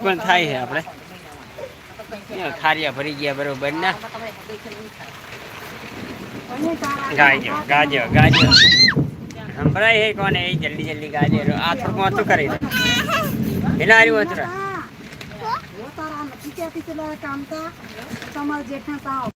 પણ થાય છે આપણે ખારિયા ભરી ગયા બરોબર ના ગાજો ગાજો ગાજો સંભળાય છે કોને એ જલ્દી જલ્દી ગાજો આ થોડું ઓછું કરી દો એના હારી ઓછું તારા નથી કહેતી પેલા કામતા તમારા જેઠા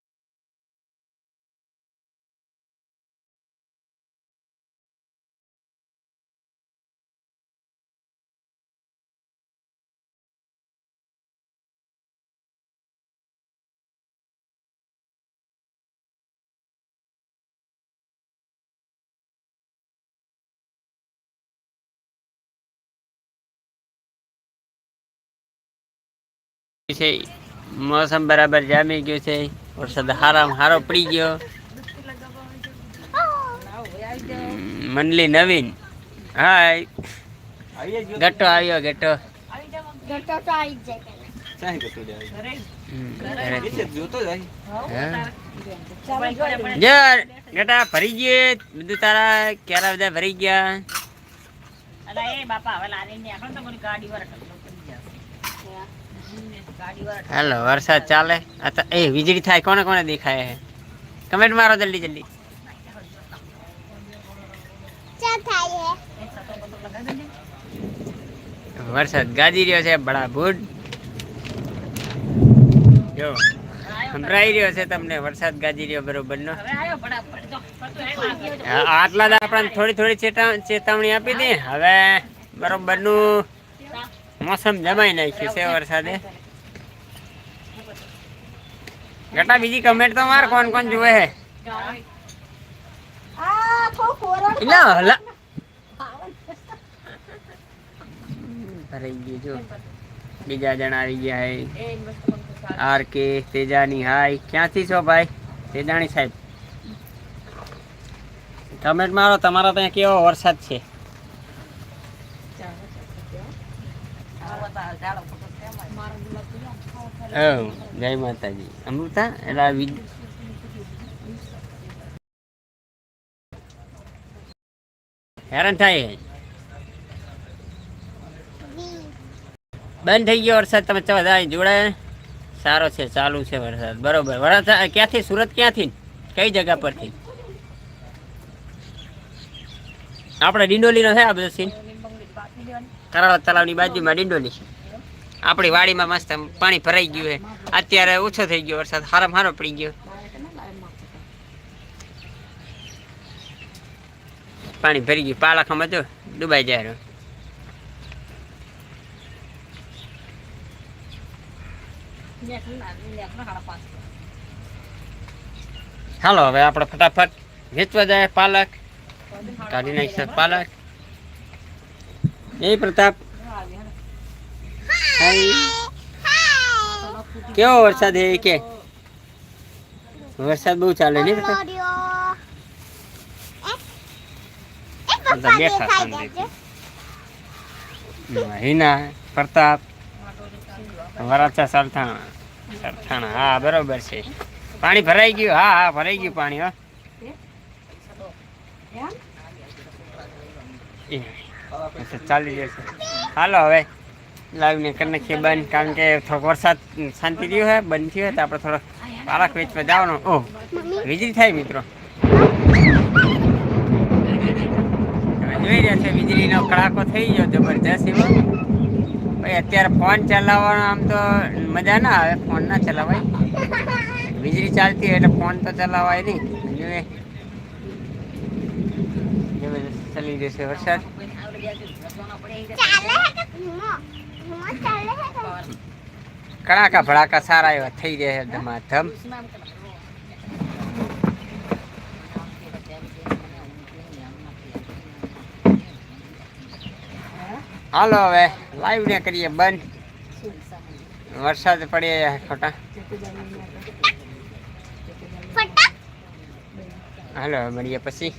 છે. મોસમ બરાબર જામી ગયું છે. વરસાદ હારામ હારો પડી ગયો. મનલી નવીન. હાય. ગટ્ટો આવ્યો ગટ્ટો ભરી ગયે, બધું તારા ક્યારા બધા ભરી ગયા. હાલો વરસાદ ચાલે. એ વીજળી થાય કોને કોને દેખાય છે કમેન્ટ મારો જલ્દી જલ્દી. વરસાદ ગાજી રહ્યો છે બડા ભૂડ. જો સંભળાઈ રહ્યો છે તમને વરસાદ ગાજી રહ્યો બરોબર નો આટલા જ આપણને થોડી થોડી ચેતા- ચેતવણી આપી દે હવે બરોબરનું મોસમ જમાઈ નાખ્યું છે વરસાદે. ગટા બીજી કમેન્ટ તો માર, કોણ કોણ જુએ હે? ભરાઈ ગયું, જો. બીજા જણા આવી ગયા હે. આર કે તેજાની હાય. ક્યાંથી છો ભાઈ? તેજાણી સાહેબ. કમેન્ટ મારો, તમારા ત્યાં કેવો વરસાદ છે? હવ જય માતાજી. અમૃતા, એટલે હેરાન થાય બંધ થઈ ગયો વરસાદ. તમે જાય જોડાય સારો છે, ચાલુ છે વરસાદ. બરોબર. વરસાદ ક્યાંથી? સુરત ક્યાંથી? કઈ જગ્યા પરથી? આપણે ડિંડોલીનો છે આ બધો સીન કરાળા તળાવની બાજુમાં ડિંડોલી આપણી વાડીમાં મસ્ત પાણી ભરાઈ ગયું છે. અત્યારે ઓછો થઈ ગયો વરસાદ, હારો હારો પડી ગયો. પાણી ભરી ગયું. પાલાખામાં તો ડૂબાઈ જાય હાલો, હવે આપણે ફટાફટ વેચવા જાય પાલક. કાઢી નાખીએ પાલક. એ પ્રતાપ. હાય. કેવો વરસાદ હે કે? વરસાદ બહુ ચાલે નહીં પ્રતાપ? બેઠા. હિના પ્રતાપ વરાછા સરથાણા સરથાણા હા બરોબર છે. પાણી ભરાઈ ગયું હા હા ભરાઈ ગયું પાણી હા. ચાલી જશે હાલો હવે લાવીને કરી નાખીએ બંધ, કારણ કે થોડોક વરસાદ શાંતિ રહ્યો હોય બંધ થયો તો આપણે થોડોક પાલક વેચવા જવાનો. ઓહ, વીજળી થાય મિત્રો. જોઈ રહ્યા છે, વીજળીનો કડાકો થઈ ગયો જબરજસ્ત એવો. ભાઈ, અત્યારે ફોન ચલાવવાનો આમ તો મજા ના આવે ફોન ના ચલાવાય. વીજળી ચાલતી હોય એટલે ફોન તો ચલાવાય નહીં. જોઈએ જબરજસ્ત ચાલી જશે વરસાદ. કડાકા ભડાકા સારા એવા થઈ રહ્યા છે ધમાધમ હાલો હવે લાઈવ ને કરીએ બંધ. વરસાદ પડે ખોટા. હાલો હવે મળીએ પછી.